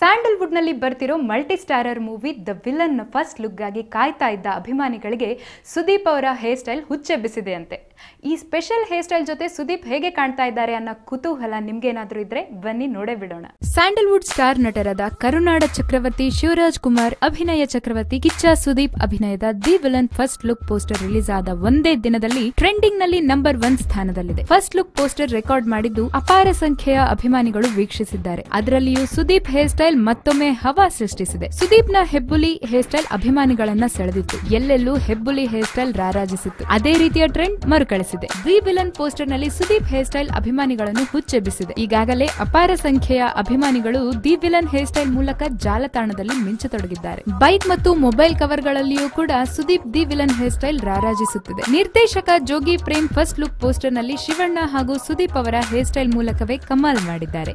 ಸ್ಯಾಂಡಲ್ವುಡ್ನಲ್ಲಿ ಬರ್ತಿರೋ multi starrer movie the villain first ಲುಕ್ಗಾಗಿ ಕಾಯ್ತಾ ಇದ್ದ ಅಭಿಮಾನಿಗಳಿಗೆ ಸುದೀಪ್ ಅವರ ಹೇರ್ ಸ್ಟೈಲ್ ಹುಚ್ಚೆಬ್ಬಿಸಿದೆ ಅಂತೆ ಈ ಸ್ಪೆಷಲ್ ಹೇರ್ ಸ್ಟೈಲ್ ಜೊತೆ ಸುದೀಪ್ ಹೇಗೆ ಕಾಣ್ತಾ ಇದ್ದಾರೆ ಅನ್ನೋ ಕುತೂಹಲ ನಿಮ್ಗೇನಾದ್ರೂ ಇದ್ರೆ ಬನ್ನಿ ನೋಡೇ ಬಿಡೋಣ. ಸ್ಯಾಂಡಲ್ವುಡ್ ಸ್ಟಾರ್ ನಟರಾದ ಕರುನಾಡ ಚಕ್ರವರ್ತಿ, ಶಿವರಾಜ್ ಕುಮಾರ್, ಅಭಿನಯ ಚಕ್ರವರ್ತಿ, ಕಿಚ್ಚ ಸುದೀಪ್ ಅಭಿನಯದ the villain first look poster release ಆದ ಒಂದೇ ದಿನದಲ್ಲಿ ಟ್ರೆಂಡಿಂಗ್ನಲ್ಲಿ ನಂಬರ್ ಒನ್ ಸ್ಥಾನದಲ್ಲಿದೆ. ಫಸ್ಟ್ ಲುಕ್ ಪೋಸ್ಟರ್ ರೆಕಾರ್ಡ್ ಮಾಡಿದ್ದು ಅಪಾರ ಸಂಖ್ಯೆಯ ಅಭಿಮಾನಿಗಳು ವೀಕ್ಷಿಸಿದ್ದಾರೆ. ಅದರಲ್ಲಿಯೂ ಸುದೀಪ್ ಹೇರ್ ಸ್ಟೈಲ್ ಮತ್ತೊಮ್ಮೆ ಹವಾ ಸೃಷ್ಟಿಸಿದೆ. ಸುದೀಪ್ನ ಹೆಬ್ಬುಲಿ ಹೇರ್ ಸ್ಟೈಲ್ ಅಭಿಮಾನಿಗಳನ್ನ ಸೆಳೆದಿತ್ತು. ಎಲ್ಲೆಲ್ಲೂ ಹೆಬ್ಬುಲಿ ಹೇರ್ ಸ್ಟೈಲ್ ರಾರಾಜಿಸಿತ್ತು. ಅದೇ ರೀತಿಯ ಟ್ರೆಂಡ್ ಮರುಕಳಿಸಿದೆ. ದಿ ವಿಲನ್ ಪೋಸ್ಟರ್ನಲ್ಲಿ ಸುದೀಪ್ ಹೇರ್ ಸ್ಟೈಲ್ ಅಭಿಮಾನಿಗಳನ್ನು ಹುಚ್ಚೆಬ್ಬಿಸಿದೆ. ಈಗಾಗಲೇ ಅಪಾರ ಸಂಖ್ಯೆಯ ಅಭಿಮಾನಿಗಳು ದಿ ವಿಲನ್ ಹೇರ್ ಸ್ಟೈಲ್ ಮೂಲಕ ಜಾಲತಾಣದಲ್ಲಿ ಮಿಂಚತೊಡಗಿದ್ದಾರೆ. ಬೈಕ್ ಮತ್ತು ಮೊಬೈಲ್ ಕವರ್ ಗಳಲ್ಲಿಯೂ ಕೂಡ Sudeep the villain hair style ರಾರಾಜಿಸುತ್ತಿದೆ. ನಿರ್ದೇಶಕ ಜೋಗಿ ಪ್ರೇಮ್ ಫಸ್ಟ್ ಲುಕ್ ಪೋಸ್ಟರ್ನಲ್ಲಿ ಶಿವಣ್ಣ ಹಾಗೂ ಸುದೀಪ್ ಅವರ ಹೇರ್ ಸ್ಟೈಲ್ ಮೂಲಕವೇ ಕಮಾಲ್ ಮಾಡಿದ್ದಾರೆ.